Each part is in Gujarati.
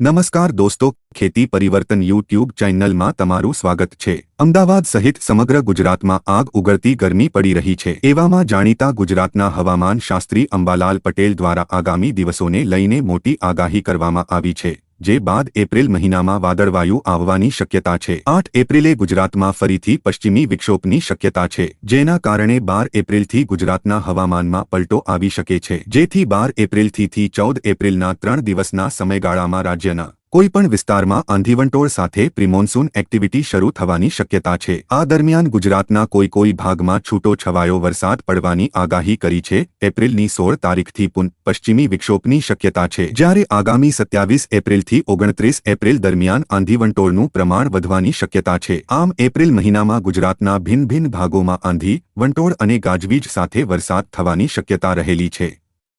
નમસ્કાર દોસ્તો, ખેતી પરિવર્તન યુટ્યુબ ચેનલમાં તમારું સ્વાગત છે. અમદાવાદ સહિત સમગ્ર ગુજરાતમાં આગ ઉગળતી ગરમી પડી રહી છે. એવામાં જાણીતા ગુજરાતના હવામાન શાસ્ત્રી અંબાલાલ પટેલ દ્વારા આગામી દિવસોને લઈને મોટી આગાહી કરવામાં આવી છે. જે બાદ એપ્રિલ મહિનામાં વાદળવાયુ આવવાની શક્યતા છે. આઠ એપ્રિલે ગુજરાતમાં ફરીથી પશ્ચિમી વિક્ષોભની શક્યતા છે, જેના કારણે બાર એપ્રિલથી ગુજરાતના હવામાનમાં પલટો આવી શકે છે. જેથી બાર એપ્રિલથી ચૌદ એપ્રિલના ત્રણ દિવસના સમયગાળામાં રાજ્યના કોઈપણ વિસ્તારમાં આંધીવંટોળ સાથે પ્રિમોન્સૂન એક્ટિવિટી શરૂ થવાની શક્યતા છે. આ દરમિયાન ગુજરાતના કોઈ કોઈ ભાગમાં છૂટો છવાયો વરસાદ પડવાની આગાહી કરી છે. એપ્રિલની સોળ તારીખથી પુન પશ્ચિમી વિક્ષોભની શક્યતા છે. જ્યારે આગામી સત્યાવીસ એપ્રિલથી ઓગણત્રીસ એપ્રિલ દરમિયાન આંધીવંટોળનું પ્રમાણ વધવાની શક્યતા છે. આમ એપ્રિલ મહિનામાં ગુજરાતના ભિન્ન ભિન્ન ભાગોમાં આંધી વંટોળ અને ગાજવીજ સાથે વરસાદ થવાની શક્યતા રહેલી છે.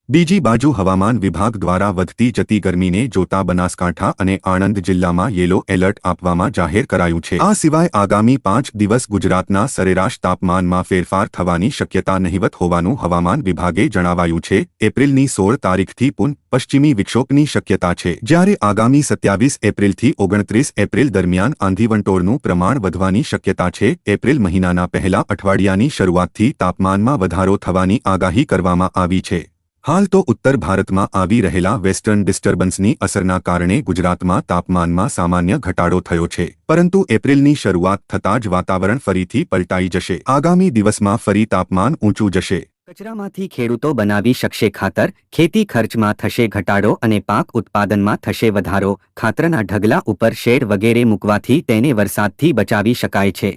બીજી બાજુ હવામાન વિભાગ દ્વારા વધતી જતી ગરમીને જોતા બનાસકાંઠા અને આણંદ જિલ્લામાં યેલો એલર્ટ આપવામાં જાહેર કરાયું છે. આ સિવાય આગામી પાંચ દિવસ ગુજરાતના સરેરાશ તાપમાનમાં ફેરફાર થવાની શક્યતા નહીવત હોવાનું હવામાન વિભાગે જણાવાયું છે. એપ્રિલની સોળ તારીખથી પુન પશ્ચિમી વિક્ષોભની શક્યતા છે. જ્યારે આગામી સત્યાવીસ એપ્રિલથી ઓગણત્રીસ એપ્રિલ દરમિયાન આંધીવંટોળનું પ્રમાણ વધવાની શક્યતા છે. એપ્રિલ મહિનાના પહેલા અઠવાડિયાની શરૂઆતથી તાપમાનમાં વધારો થવાની આગાહી કરવામાં આવી છે. હાલ તો ઉત્તર ભારતમાં આવી રહેલા વેસ્ટર્ન ડિસ્ટર્બન્સની અસરના કારણે ગુજરાતમાં તાપમાનમાં સામાન્ય ઘટાડો થયો છે. પરંતુ એપ્રિલની શરૂઆત થતાં જ વાતાવરણ ફરીથી પલટાઈ જશે. આગામી દિવસમાં ફરી તાપમાન ઊંચું જશે. કચરામાંથી ખેડૂતો બનાવી શકશે ખાતર, ખેતી ખર્ચમાં થશે ઘટાડો અને પાક ઉત્પાદનમાં થશે વધારો. ખાતરના ઢગલા ઉપર શેડ વગેરે મૂકવાથી તેને વરસાદથી બચાવી શકાય છે.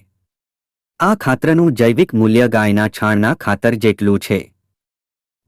આ ખાતરનું જૈવિક મૂલ્ય ગાયના છાણના ખાતર જેટલું છે.